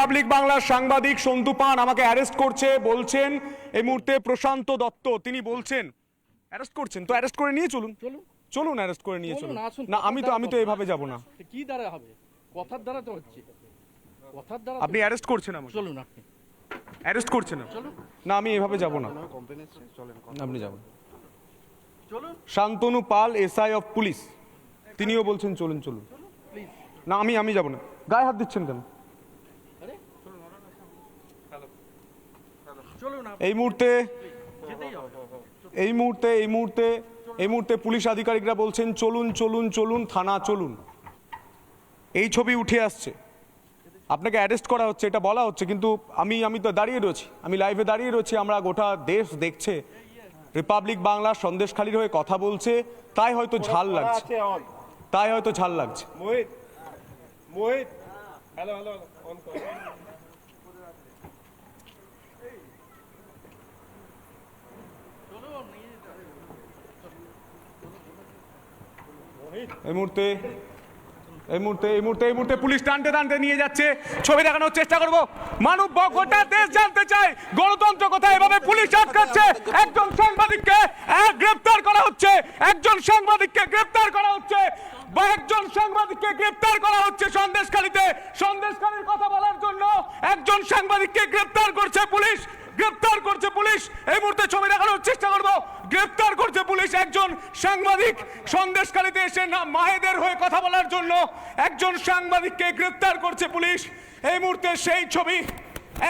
Republic বাংলার সাংবাদিক সন্তু পান আমাকে অ্যারেস্ট করছে বলছেন এই মুহূর্তে প্রশান্ত দত্ত। তিনি বলছেন অ্যারেস্ট করছেন? তো অ্যারেস্ট করে নিয়ে চলুন। চলুন। চলুন অ্যারেস্ট করে নিয়ে চলুন, না আমি তো আমি তো এভাবে যাব না। কি দ্বারা হবে? কথার দ্বারা তো হচ্ছে। কথার দ্বারা আপনি অ্যারেস্ট করছেন আমাকে। চলুন আপনি। অ্যারেস্ট করছেন? চলুন। না আমি এভাবে যাব না। আপনি যাবেন। চলুন। Shantanu Pal SI of police তিনিও বলছেন চলুন চলুন। প্লিজ না আমি আমি যাব না। গায়ে হাত দিচ্ছেন কেন আরে চলুন আপনি এই মুহূর্তে এই মুহূর্তে এই মুহূর্তে এই মুহূর্তে পুলিশ আধিকারিকরা বলছেন চলুন চলুন চলুন থানা চলুন। এই ছবি উঠে আসছে। আপনাকে অ্যারেস্ট করা হচ্ছে এটা বলা হচ্ছে কিন্তু আমি আমি তো দাঁড়িয়ে রয়েছি। আমি লাইভে দাঁড়িয়ে রয়েছি আমরা গোটা দেশ দেখছে। রিপাবলিক বাংলা সন্দেশখালির হয়ে কথা বলছে তাই হয়তো ঝাল লাগছে। তাই হয়তো ঝাল লাগছে। Mohit Mohit. Hello hello on কর চলুন নিয়ে যেতে হবে। এই মুহূর্তে এই মুহূর্তে এই মুহূর্তে এই মুহূর্তে পুলিশ টানতে টানতে নিয়ে যাচ্ছে। ছবি দেখানোর চেষ্টা করব। মানব গোটা দেশ জানতে চায়। গণতন্ত্র কোথায়? এভাবে পুলিশ আটকাচ্ছে। একজন সাংবাদিককে গ্রেপ্তার করা হচ্ছে। একজন সাংবাদিককে গ্রেপ্তার করা হচ্ছে। বা একজন সাংবাদিককে গ্রেপ্তার করা হচ্ছে সন্দেশখালীতে। সন্দেশখালীর কথা বলার জন্য একজন সাংবাদিককে গ্রেপ্তার করছে পুলিশ। গ্রেপ্তার করছে পুলিশ। এই মুহূর্তে ছবি দেখানোর চেষ্টা করব। গ্রেপ্তার করছে পুলিশ একজন সাংবাদিক। সন্দেশকারীতে এসে না মায়েদের হয়ে কথা বলার জন্য একজন সাংবাদিককে গ্রেপ্তার করছে পুলিশ। এই মুহূর্তে সেই ছবি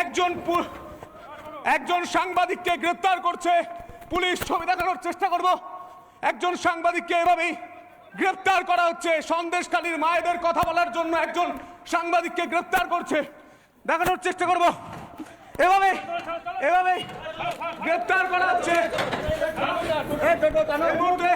একজন একজন সাংবাদিককে গ্রেপ্তার করছে। পুলিশ ছবি দেখানোর চেষ্টা করব। একজন সাংবাদিককে এভাবেই গ্রেপ্তার করা হচ্ছে। সন্দেশকালীর মায়েদের কথা বলার জন্য একজন সাংবাদিককে গ্রেপ্তার করছে। দেখানোর চেষ্টা করব। এভাবে এভাবে গ্রেপ্তার করা হচ্ছে। এই মুহূর্তে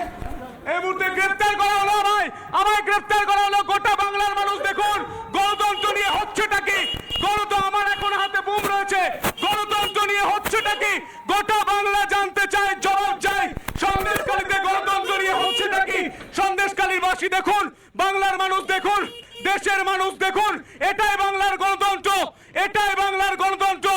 এই মুহূর্তে গ্রেপ্তার করা হলো আমায়। আমায় গ্রেপ্তার করা হলো গোটা বাংলার মানুষ দেখুন। গণতন্ত্র নিয়ে হচ্ছেটা কি? গণতন্ত্র আমার এখন হাতে বুম রয়েছে। গণতন্ত্র নিয়ে হচ্ছেটা কি? গোটা বাংলা জানতে চায় জবাব চাই সন্দেশকালীতে গণতন্ত্র নিয়ে হচ্ছেটা কি? সন্দেশকালীর বাসী দেখুন। বাংলার মানুষ দেখুন। দেশের মানুষ দেখুন। এটাই বাংলার গণতন্ত্র। এটাই বাংলার গণতন্ত্র।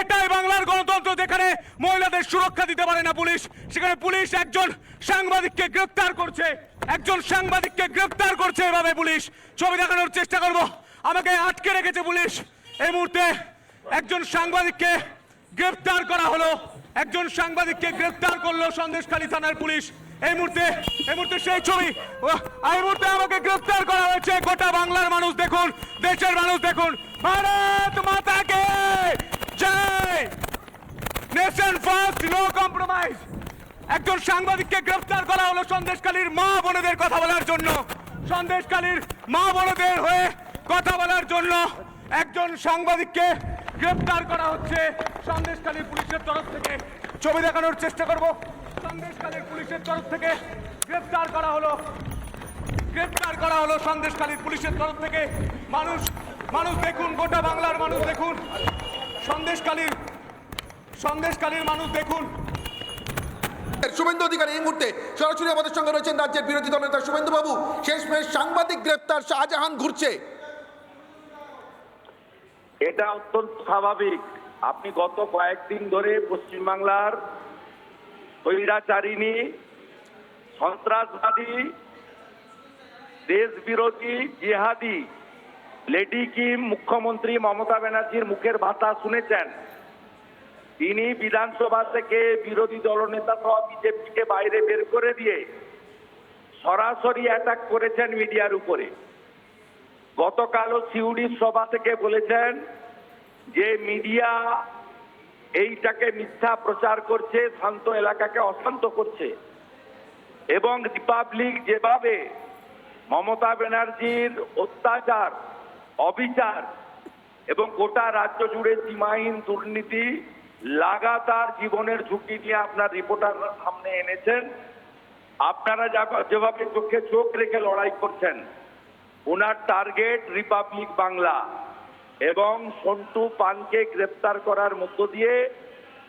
এটাই বাংলার গণতন্ত্র যেখানে মহিলাদের সুরক্ষা দিতে পারে না পুলিশ। সেখানে পুলিশ একজন সাংবাদিককে গ্রেফতার করছে। একজন সাংবাদিককে গ্রেফতার করছে এভাবে পুলিশ। ছবি দেখানোর চেষ্টা করব। আমাকে আটকে রেখেছে পুলিশ। এই মুহূর্তে একজন সাংবাদিককে গ্রেফতার করা হলো। একজন সাংবাদিককে গ্রেফতার করল সন্দেশখালী থানার পুলিশ। এই মুহূর্তে এই মুহূর্তে সেই ছবি। এই মুহূর্তে আমাকে গ্রেফতার করা হয়েছে। গোটা বাংলার মানুষ দেখুন, দেশের মানুষ দেখুন। ভারত মাতাকে। জয়। নেশন ফার্স্ট নো কম্প্রোমাইজ একজন সাংবাদিককে গ্রেফতার করা হলো সন্দেশকালীর মা বোনেদের কথা বলার জন্য। সন্দেশকালীর মা বোনেদের হয়ে কথা বলার জন্য একজন সাংবাদিককে গ্রেফতার করা হচ্ছে। সন্দেশকালীর পুলিশের তরফ থেকে ছবি দেখানোর চেষ্টা করব। সন্দেশকালীর পুলিশের তরফ থেকে গ্রেফতার করা হলো। গ্রেফতার করা হলো সন্দেশকালীর পুলিশের তরফ থেকে। মানুষ মানুষ দেখুন গোটা বাংলার মানুষ দেখুন। সন্দেশকালীর সন্দেশকালীর মানুষ দেখুন। শুভেন্দু অধিকারী এই মুহূর্তে সরাসরি আমাদের সঙ্গে রয়েছেন রাজ্যের বিরোধী দলনেতা শুভেন্দু বাবু শেষমেশ সাংবাদিক গ্রেপ্তার শাহজাহান ঘুরছে। এটা অত্যন্ত স্বাভাবিক। আপনি গত কয়েকদিন ধরে পশ্চিমবাংলার স্বৈরাচারিণী সন্ত্রাসবাদী দেশ বিরোধী জিহাদি লেডি কিম মুখ্যমন্ত্রী মমতা ব্যানার্জির মুখের ভাষা শুনেছেন? তিনি বিধানসভা থেকে বিরোধী দলনেতা সহ বিজেপিকে বাইরে বের করে দিয়ে সরাসরি অ্যাটাক করেছেন মিডিয়ার উপরে। গতকালও সিউড়ির সভা থেকে বলেছেন যে মিডিয়া এইটাকে মিথ্যা প্রচার করছে, শান্ত এলাকাকে অশান্ত করছে। এবং রিপাবলিক যেভাবে মমতা ব্যানার্জির অত্যাচার অবিচার এবং গোটা রাজ্য জুড়ে সীমাহীন দুর্নীতি লাগাতার জীবনের ঝুঁকি নিয়ে আপনার রিপোর্টাররা সামনে এনেছেন। আপনারা যেভাবে চোখে চোখ রেখে লড়াই করছেন ওনার টার্গেট রিপাবলিক বাংলা এবং সন্টু পানকে গ্রেপ্তার করার মধ্য দিয়ে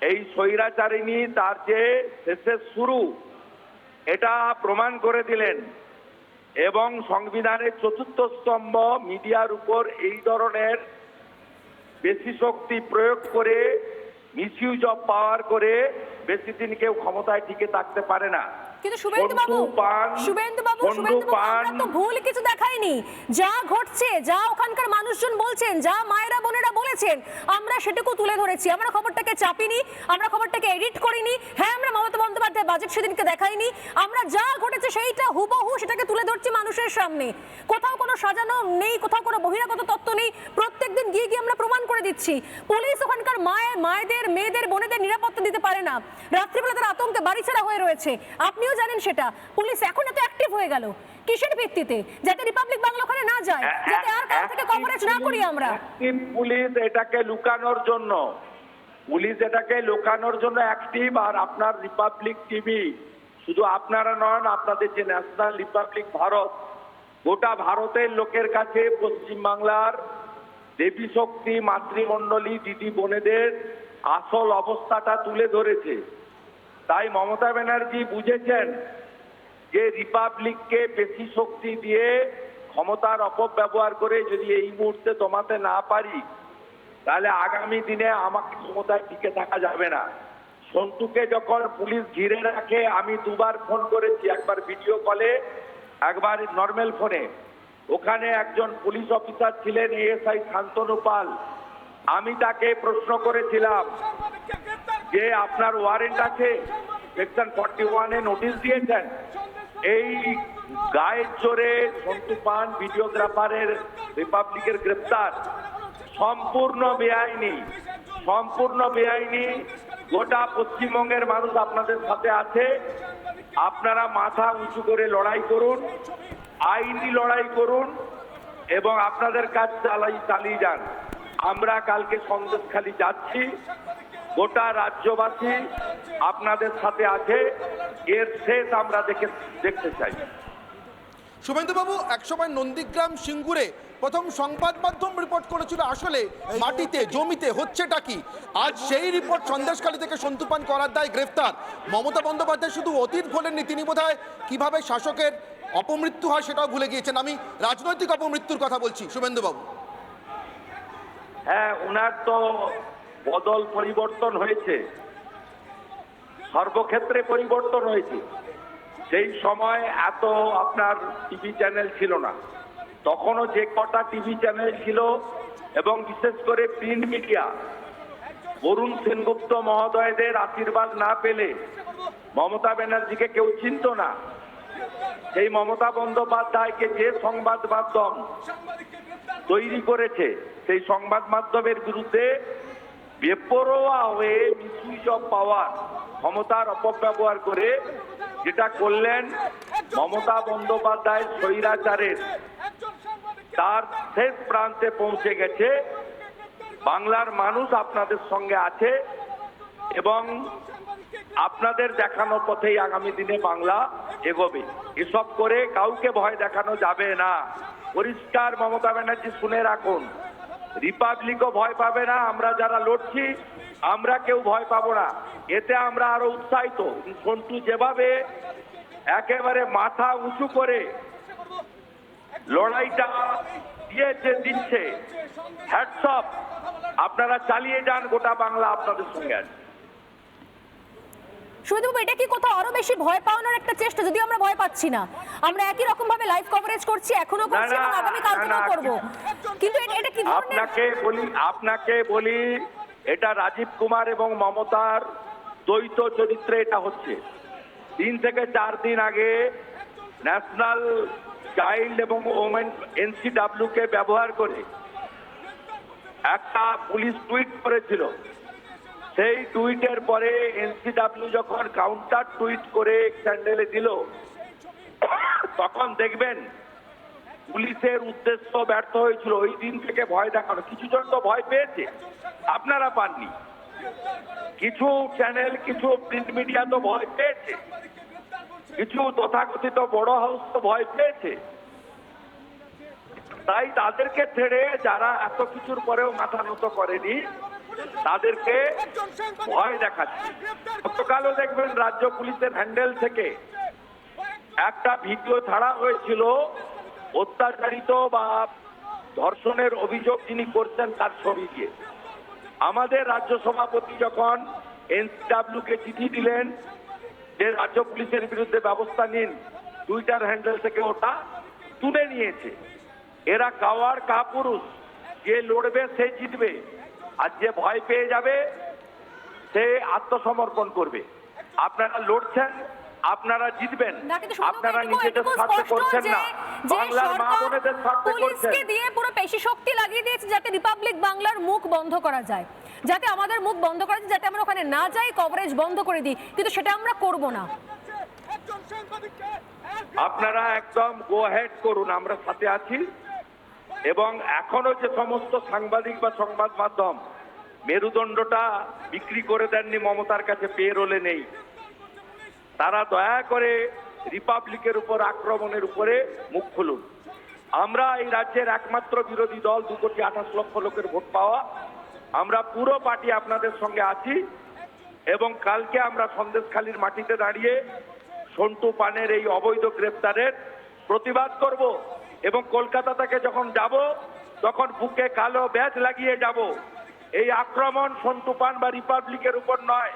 এই স্বৈরাচারিণী তার যে শেষের শুরু, এটা প্রমাণ করে দিলেন। এবং সংবিধানের চতুর্থ স্তম্ভ মিডিয়ার উপর এই ধরনের বেশি শক্তি প্রয়োগ করে মিসইউজ অফ পাওয়ার করে বেশি দিন কেউ ক্ষমতায় টিকে থাকতে পারে না। কিন্তু শুভেন্দু বাবু শুভেন্দু বাবু শুভেন্দু বাবু আমরা তো ভুল কিছু দেখাইনি। যা ঘটছে যা ওখানকার মানুষজন বলছেন যা মায়েরা বোনেরা বলেছেন আমরা সেটুকু তুলে ধরেছি। আমরা খবরটাকে চাপিনি আমরা খবরটাকে এডিট করিনি। হ্যাঁ আমরা মমতা বন্দ্যোপাধ্যায় বাজেট সেদিনকে দেখাইনি। আমরা যা ঘটেছে সেইটা হুবহু সেটাকে তুলে ধরছি মানুষের সামনে। কোথাও কোনো সাজানো নেই কোথাও কোনো বহিরাগত তত্ত্ব নেই। প্রত্যেকদিন গিয়ে গিয়ে আমরা প্রমাণ করে দিচ্ছি। পুলিশ ওখানকার মায়ের মায়েদের মেয়েদের বোনেদের নিরাপত্তা দিতে পারে না। রাত্রিবেলা তারা আতঙ্কে বাড়িছাড়া হয়ে রয়েছে। আপনিও জানেন সেটা? পুলিশ এখন এত অ্যাক্টিভ হয়ে গেল। কিসের ভিত্তিতে? যাতে রিপাবলিক বাংলা ওখানে না যায় যাতে আর কারও থেকে কভারেজ না করি আমরা। পুলিশ এটাকে লুকানোর জন্য পুলিশ এটাকে লুকানোর জন্য অ্যাক্টিভ আর আপনার রিপাবলিক টিভি শুধু আপনারা নন আপনাদের যে ন্যাশনাল রিপাবলিক ভারত গোটা ভারতের লোকের কাছে পশ্চিমবাংলার দেবী শক্তি মাতৃমণ্ডলী দিদি বোনেদের আসল অবস্থাটা তুলে ধরেছে। তাই মমতা ব্যানার্জি বুঝেছেন যে রিপাবলিককে বেশি শক্তি দিয়ে ক্ষমতার অপব্যবহার করে যদি এই মুহূর্তে দমাতে না পারি, তাহলে আগামী দিনে আমাকে ক্ষমতায় টিকে থাকা যাবে না। সন্তুকে যখন পুলিশ ঘিরে রাখে, আমি দুবার ফোন করেছি একবার ভিডিও কলে, একবার নর্মাল ফোনে। ওখানে একজন পুলিশ অফিসার ছিলেন এএসআই শান্তনু পাল। আমি তাকে প্রশ্ন করেছিলাম যে আপনার ওয়ারেন্ট আছে সেকশন ফর্টি ওয়ানে নোটিশ দিয়েছেন। এই গায়ের জোরে সন্তু পান ভিডিওগ্রাফারের রিপাবলিকের গ্রেপ্তার। সম্পূর্ণ বেআইনি। সম্পূর্ণ বেআইনি। গোটা পশ্চিমবঙ্গের মানুষ আপনাদের সাথে আছে। আপনারা মাথা উঁচু করে লড়াই করুন, আইনি লড়াই করুন, এবং আপনাদের কাজ চালাই চালিয়ে যান। আমরা কালকে সন্দেশখালি যাচ্ছি। গোটা রাজ্যবাসী আপনাদের সাথে আছে। এর শেষ আমরা দেখে দেখতে চাই। শুভেন্দুবাবু একসময় নন্দীগ্রাম সিঙ্গুরে প্রথম সংবাদ মাধ্যম রিপোর্ট করেছিল আসলে মাটিতে জমিতে হচ্ছেটা কি? আজ সেই রিপোর্ট সন্দেশখালী থেকে সন্তুপান করার দায় গ্রেফতার। মমতা বন্দ্যোপাধ্যায় শুধু অতীত ভোলেননি তিনি বোধহয় কীভাবে শাসকের অপমৃত্যু হয় সেটাও ভুলে গিয়েছেন। আমি রাজনৈতিক অপমৃত্যুর কথা বলছি শুভেন্দুবাবু হ্যাঁ ওনার তো বদল পরিবর্তন হয়েছে। সর্বক্ষেত্রে পরিবর্তন হয়েছে। সেই সময় এত আপনার টিভি চ্যানেল ছিল না, তখনও যে কটা টিভি চ্যানেল ছিল এবং বিশেষ করে প্রিন্ট মিডিয়া, বরুণ সেনগুপ্ত মহোদয়দের আশীর্বাদ না পেলে মমতা ব্যানার্জিকে কেউ চিনত না। সেই মমতা বন্দ্যোপাধ্যায়কে যে সংবাদ মাধ্যম তৈরি করেছে, সেই সংবাদ মাধ্যমের বিরুদ্ধে বেপরোয়া হয়ে মিসইউজ অফ পাওয়ার ক্ষমতার অপব্যবহার করে যেটা করলেন মমতা বন্দ্যোপাধ্যায় স্বৈরাচারের, তার শেষ প্রান্তে পৌঁছে গেছে। বাংলার মানুষ আপনাদের সঙ্গে আছে এবং আপনাদের দেখানো পথেই আগামী দিনে বাংলা এগোবে। এসব করে কাউকে ভয় দেখানো যাবে না। পরিষ্কার মমতা ব্যানার্জি শুনে রাখুন। রিপাবলিকও ভয় পাবে না, আমরা যারা লড়ছি, আমরা কেউ ভয় পাবো না। এতে আমরা আরও উৎসাহিত। সন্টু যেভাবে একেবারে মাথা উঁচু করে লড়াইটা দিয়েছে দিচ্ছে হ্যাটসঅপ আপনারা চালিয়ে যান, গোটা বাংলা আপনাদের সঙ্গে আছে। শুধু এটা কি কোথাও আরও বেশি ভয় পাওয়ানোর একটা চেষ্টা? যদিও আমরা ভয় পাচ্ছি না। আমরা একই রকম ভাবে লাইভ কভারেজ করছি এখনও করছি এবং আগামী কাল না, থেকেও না, করব। কিন্তু এটা- এটা কি আপনাকে বলি আপনাকে বলি এটা রাজীব কুমার এবং মমতার দ্বৈত চরিত্রে এটা হচ্ছে। তিন থেকে চার দিন আগে ন্যাশনাল চাইল্ড এবং ওমেন এনসিডাব্লিউ কে ব্যবহার করে একটা পুলিশ টুইট করেছিল। সেই টুইটের পরে এনসিডাব্লিউ যখন কাউন্টার টুইট করে স্যান্ডেলে দিল, তখন দেখবেন পুলিশের উদ্দেশ্য ব্যর্থ হয়েছিল। ওই দিন থেকে ভয় দেখানো। কিছু জন তো ভয় পেয়েছে। আপনারা পাননি। কিছু চ্যানেল কিছু প্রিন্ট মিডিয়া তো ভয় পেয়েছে। কিছু তথাকথিত বড় হাউস তো ভয় পেয়েছে। তাই তাদেরকে ছেড়ে যারা এত কিছুর পরেও মাথা নত করেনি তাদেরকে ভয় দেখাচ্ছে। গতকালও দেখবেন রাজ্য পুলিশের হ্যান্ডেল থেকে একটা ভিডিও ছাড়া হয়েছিল। অত্যাচারিত বা ধর্ষণের অভিযোগ যিনি করছেন তার ছবি দিয়ে। আমাদের রাজ্য সভাপতি যখন এনসিডাব্লিউ কে চিঠি দিলেন যে রাজ্য পুলিশের বিরুদ্ধে ব্যবস্থা নিন টুইটার হ্যান্ডেল থেকে ওটা তুলে নিয়েছে। এরা কাওয়ার কাপুরুষ। যে লড়বে সে জিতবে। আর যে ভয় পেয়ে যাবে সে আত্মসমর্পণ করবে। আপনারা লড়ছেন আপনারা জিতবেন। আপনারা নিজেদের স্বার্থে করছেন না। বাংলার মা বোনেদের স্বার্থে করছেন। দিয়ে পুরো পেশি শক্তি লাগিয়ে দিয়েছে যাতে রিপাবলিক বাংলার মুখ বন্ধ করা যায়। যাতে আমাদের মুখ বন্ধ করা যায় যাতে আমরা ওখানে না যাই কভারেজ বন্ধ করে দিই। কিন্তু সেটা আমরা করব না। আপনারা একদম গো হেড করুন আমরা সাথে আছি। এবং এখনও যে সমস্ত সাংবাদিক বা সংবাদ মাধ্যম মেরুদণ্ডটা বিক্রি করে দেননি মমতার কাছে পে রোলে নেই। তারা দয়া করে রিপাবলিকের উপর আক্রমণের উপরে মুখ খুলুন। আমরা এই রাজ্যের একমাত্র বিরোধী দল, দু কোটি আঠাশ লক্ষ লোকের ভোট পাওয়া। আমরা পুরো পার্টি আপনাদের সঙ্গে আছি এবং কালকে আমরা সন্দেশখালীর মাটিতে দাঁড়িয়ে সন্টু পানের এই অবৈধ গ্রেপ্তারের প্রতিবাদ করব। এবং কলকাতা থেকে যখন যাব, তখন বুকে কালো ব্যাচ লাগিয়ে যাব। এই আক্রমণ সন্তুপান বা রিপাবলিকের উপর নয়।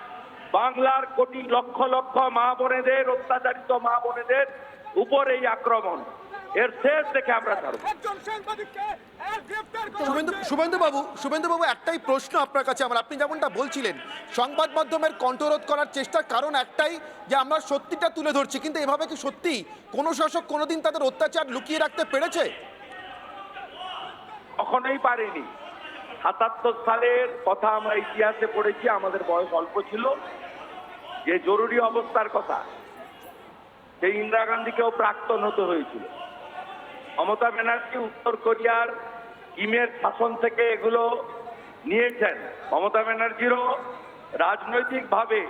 বাংলার কোটি লক্ষ লক্ষ মা বোনেদের, অত্যাচারিত মা বোনেদের উপর এই আক্রমণ। এর শেষ দেখে আমরা ছাড়ব। শুভেন্দু শুভেন্দু বাবু শুভেন্দু বাবু একটাই প্রশ্ন আপনার কাছে। আমার আপনি যেমনটা বলছিলেন সংবাদ মাধ্যমের কণ্ঠরোধ করার চেষ্টার কারণ একটাই যে আমরা সত্যিটা তুলে ধরছি। কিন্তু এভাবে কি সত্যি? কোনো শাসক কোনোদিন তাদের অত্যাচার লুকিয়ে রাখতে পেরেছে? কখনোই পারেনি। সাতাত্তর সালের কথা আমরা ইতিহাসে পড়েছি আমাদের বয়স অল্প ছিল। যে জরুরি অবস্থার কথা সেই ইন্দিরা গান্ধীকেও প্রাক্তন হতে হয়েছিল। মমতা ব্যানার্জি উত্তর কোরিয়ার কিমের শাসন থেকে এগুলো নিয়েছেন। মমতা ব্যানার্জিরও রাজনৈতিকভাবে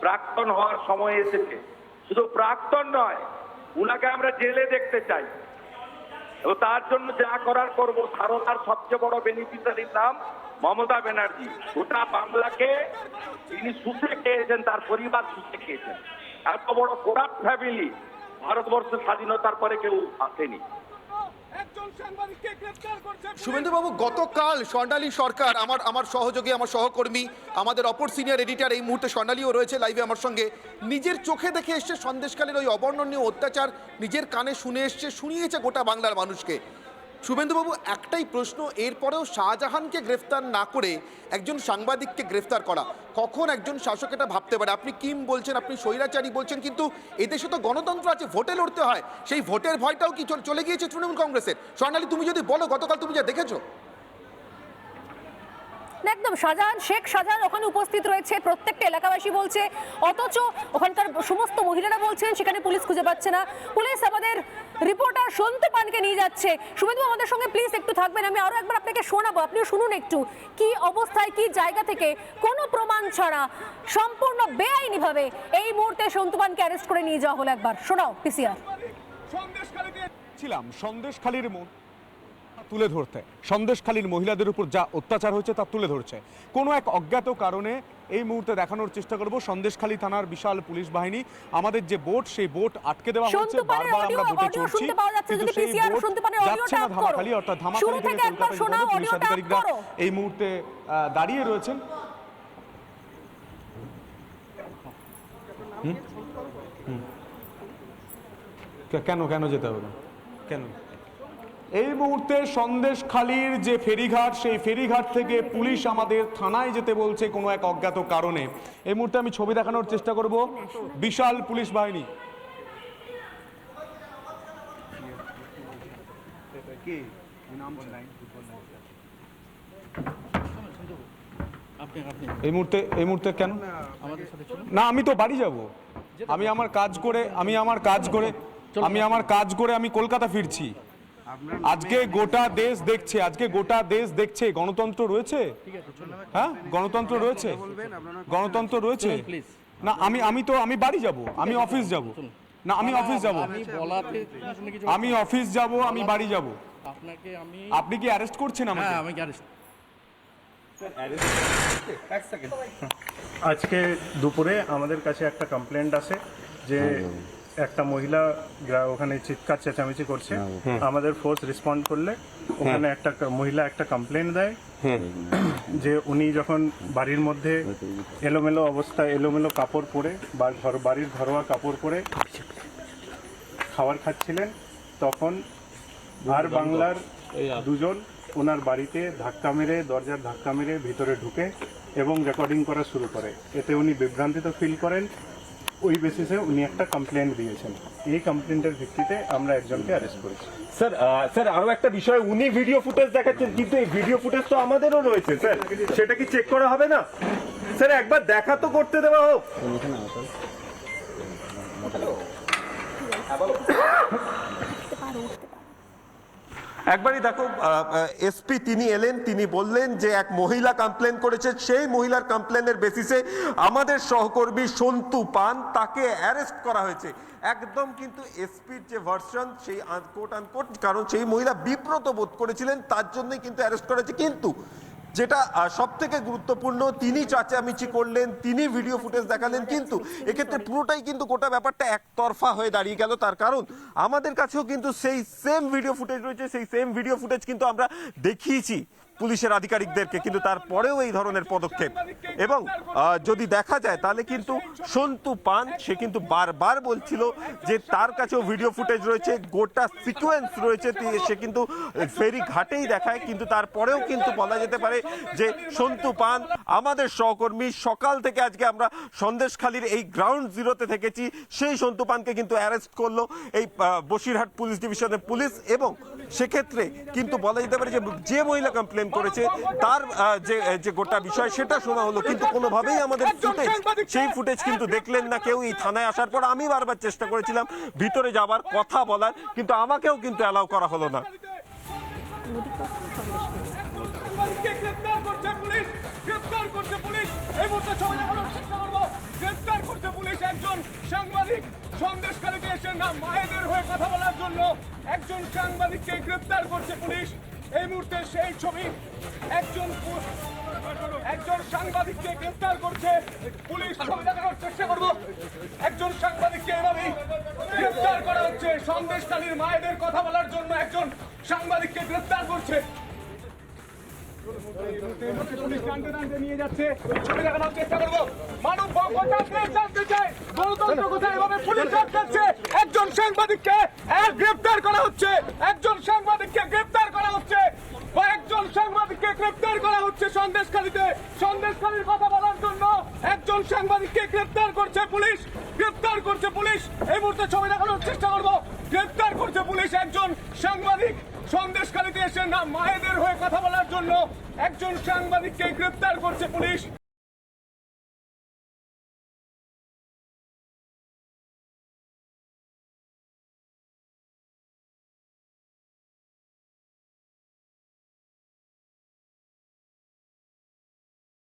প্রাক্তন হওয়ার সময় এসেছে। শুধু প্রাক্তন নয়, উনাকে আমরা জেলে দেখতে চাই। এবং তার জন্য যা করার করব, সারদার সবচেয়ে বড় বেনিফিশিয়ারির নাম মমতা ব্যানার্জি। গোটা বাংলাকে তিনি শুষে খেয়েছেন, তার পরিবার শুষে খেয়েছেন। এত বড় কোরাপ ফ্যামিলি ভারতবর্ষের স্বাধীনতার পরে কেউ আসেনি। শুভেন্দুবাবু, গতকাল স্বর্ণালী সরকার, আমার আমার সহযোগী, আমার সহকর্মী, আমাদের অপর সিনিয়র এডিটার এই মুহূর্তে স্বর্ণালীও রয়েছে লাইভে আমার সঙ্গে। নিজের চোখে দেখে এসছে সন্দেশকালের ওই অবর্ণনীয় অত্যাচার, নিজের কানে শুনে এসছে, শুনিয়েছে গোটা বাংলার মানুষকে। শুভেন্দুবাবু, একটাই প্রশ্ন, এরপরেও শাহজাহানকে গ্রেফতার না করে একজন সাংবাদিককে গ্রেফতার করা। কখন একজন শাসক এটা ভাবতে পারে? আপনি কিম বলছেন, আপনি স্বৈরাচারী বলছেন, কিন্তু এদেশে তো গণতন্ত্র আছে, ভোটে লড়তে হয়। সেই ভোটের ভয়টাও কি চলে গিয়েছে তৃণমূল কংগ্রেসের? স্বর্ণালী, তুমি যদি বলো, গতকাল তুমি যা দেখেছ? একদম, শাহজাহান, শেখ শাহজাহান ওখানে উপস্থিত রয়েছে, প্রত্যেকটা এলাকাবাসী বলছে, অথচ ওখানকার সমস্ত মহিলারা বলছেন, সেখানে পুলিশ খুঁজে পাচ্ছে না। পুলিশ আমাদের রিপোর্টার সন্তু পানকে নিয়ে যাচ্ছে। সুমিত আমাদের সঙ্গে প্লিজ একটু থাকবেন, আমি আরও একবার আপনাকে শোনাবো। আপনিও শুনুন একটু, কি অবস্থায়, কি জায়গা থেকে কোনো প্রমাণ ছাড়া, সম্পূর্ণ বেআইনি ভাবে এই মুহূর্তে সন্তু পানকে অ্যারেস্ট করে নিয়ে যাওয়া হলো একবার। শোনাও পিসিআর ছিলাম, সন্দেশখালীর মো- তুলে ধরতে। সন্দেশখালীর মহিলাদের উপর যা অত্যাচার হয়েছে তা তুলে ধরছে। কোনো এক অজ্ঞাত কারণে এই মুহূর্তে দেখানোর চেষ্টা করব সন্দেশখালী থানার বিশাল পুলিশ বাহিনী। আমাদের যে বোট সেই বোট আটকে দেওয়া হয়েছে। বারবার আমরা বোটে চড়ছি। কিন্তু সেই বোট যাচ্ছে না ধামাখালি অর্থাৎ ধামাখালি থেকে কলকাতা পুলিশ আধিকারিকরা এই মুহূর্তে দাঁড়িয়ে রয়েছেন। কেন কেন যেতে হবে? কেন? এই মুহূর্তে সন্দেশখালীর যে ফেরিঘাট সেই ফেরিঘাট থেকে পুলিশ আমাদের থানায় যেতে বলছে কোনো এক অজ্ঞাত কারণে। এই মুহূর্তে আমি ছবি দেখানোর চেষ্টা করব। বিশাল পুলিশ বাহিনী। আপনি আপনি এই মুহূর্তে এই মুহূর্তে কেন? আমাদের সাথে চলুন না আমি তো বাড়ি যাব। আমি আমার কাজ করে আমি আমার কাজ করে আমি আমার কাজ করে আমি কলকাতা ফিরছি। আজকে গোটা দেশ দেখছে আজকে গোটা দেশ দেখছে। গণতন্ত্র রয়েছে? হ্যাঁ? গণতন্ত্র রয়েছে? গণতন্ত্র রয়েছে? না আমি আমি তো আমি বাড়ি যাব আমি অফিস যাব। না আমি অফিস যাব। আমি অফিস যাব আমি বাড়ি যাব। আপনাকে আমি আপনি কি অ্যারেস্ট করছেন আমাকে? হ্যাঁ আমি গ্যারেজ আজকে দুপুরে আমাদের কাছে একটা কমপ্লেন্ট আসে যে একটা মহিলা গ্রা- ওখানে চিৎকার চেঁচামেচি করছে। আমাদের ফোর্স রেসপন্ড করলে ওখানে একটা ক- মহিলা একটা কমপ্লেন দেয়। যে উনি যখন বাড়ির মধ্যে এলোমেলো অবস্থায় এলোমেলো কাপড় পরে বা ঘর বাড়ির ঘরোয়া কাপড় পরে খাবার খাচ্ছিলেন তখন আর বাংলার দুজন ওনার বাড়িতে ধাক্কা মেরে দরজার ধাক্কা মেরে ভিতরে ঢুকে এবং রেকর্ডিং করা শুরু করে। এতে উনি বিভ্রান্তিত ফিল করেন। ওই বেসিসে উনি একটা কমপ্লেন দিয়েছেন। এই কমপ্লেন্টের ভিত্তিতে আমরা একজনকে অ্যারেস্ট করেছি। স্যার স্যার আরও একটা বিষয় উনি ভিডিও ফুটেজ দেখাচ্ছেন কিন্তু এই ভিডিও ফুটেজ তো আমাদেরও রয়েছে স্যার সেটা কি চেক করা হবে না? স্যার একবার দেখা তো করতে দেওয়া হোক। একবারই দেখো এসপি তিনি এলেন, তিনি বললেন যে এক মহিলা কমপ্লেন করেছে, সেই মহিলার কমপ্লেনের বেসিসে আমাদের সহকর্মী সন্তু পান, তাকে অ্যারেস্ট করা হয়েছে। একদম কিন্তু এসপির যে ভার্সন সেই আনকোট আনকোট কারণ সেই মহিলা বিব্রত বোধ করেছিলেন, তার জন্যই কিন্তু অ্যারেস্ট করা হয়েছে। কিন্তু যেটা সব থেকে গুরুত্বপূর্ণ, তিনি চাচামিচি করলেন, তিনি ভিডিও ফুটেজ দেখালেন, কিন্তু এক্ষেত্রে পুরোটাই কিন্তু গোটা ব্যাপারটা একতরফা হয়ে দাঁড়িয়ে গেল। তার কারণ, আমাদের কাছেও কিন্তু সেই সেম ভিডিও ফুটেজ রয়েছে, সেই সেম ভিডিও ফুটেজ কিন্তু আমরা দেখিয়েছি। পুলিশের আধিকারিকদেরকে, কিন্তু তারপরেও এই ধরনের পদক্ষেপ। এবং যদি দেখা যায়, তাহলে কিন্তু সন্তু পান, সে কিন্তু বারবার বলছিল যে তার কাছেও ভিডিও ফুটেজ রয়েছে, গোটা সিকোয়েন্স রয়েছে সে কিন্তু ফেরি ঘাটেই দেখায়, কিন্তু তারপরেও কিন্তু বলা যেতে পারে যে সন্তু পান আমাদের সহকর্মী, সকাল থেকে আজকে আমরা সন্দেশখালীর এই গ্রাউন্ড জিরোতে থেকেছি, সেই সন্তু পানকে কিন্তু অ্যারেস্ট করল এই বসিরহাট পুলিশ ডিভিশনের পুলিশ এবং সেক্ষেত্রে কিন্তু বলা যেতে পারে যে যে মহিলা কমপ্লেন করেছে। তার যে যে গোটা বিষয় সেটা শোনা হলো। কিন্তু কোনোভাবেই আমাদের ফুটেজ সেই ফুটেজ কিন্তু দেখলেন না কেউ। এই থানায় আসার পর আমি বারবার চেষ্টা করেছিলাম ভিতরে যাবার কথা বলার কিন্তু আমাকেও কিন্তু অ্যালাউ করা হলো না। সাংবাদিক। সন্দেশকারীকে এসে না মায়েদের হয়ে কথা বলার জন্য একজন সাংবাদিককে গ্রেফতার করছে পুলিশ। এই মুহূর্তে সেই ছবি একজন একজন সাংবাদিককে গ্রেফতার করছে। পুলিশ ছবি দেখানোর চেষ্টা করব। একজন সাংবাদিককে এভাবেই গ্রেফতার করা হচ্ছে। সন্দেশকারীর মায়েদের কথা বলার জন্য একজন সাংবাদিককে গ্রেফতার করছে। পুলিশ টানতে টানতে নিয়ে যাচ্ছে। ছবি দেখানোর চেষ্টা করব। মানব জানতে চায় গণতন্ত্র কোথায়? এভাবে পুলিশ আটকাচ্ছে একজন সাংবাদিককে এক গ্রেপ্তার করা হচ্ছে। একজন সাংবাদিককে গ্রেপ্তার করা হচ্ছে। কয়েকজন সাংবাদিককে গ্রেপ্তার করা হচ্ছে সন্দেশখালীতে। সন্দেশখালীর কথা বলার জন্য একজন সাংবাদিককে গ্রেপ্তার করছে পুলিশ। গ্রেপ্তার করছে পুলিশ। এই মুহূর্তে ছবি দেখানোর চেষ্টা করব। গ্রেপ্তার করছে পুলিশ একজন সাংবাদিক। সন্দেশখালীতে এসে না, মায়েদের হয়ে কথা বলার জন্য একজন সাংবাদিককে গ্রেপ্তার করছে পুলিশ।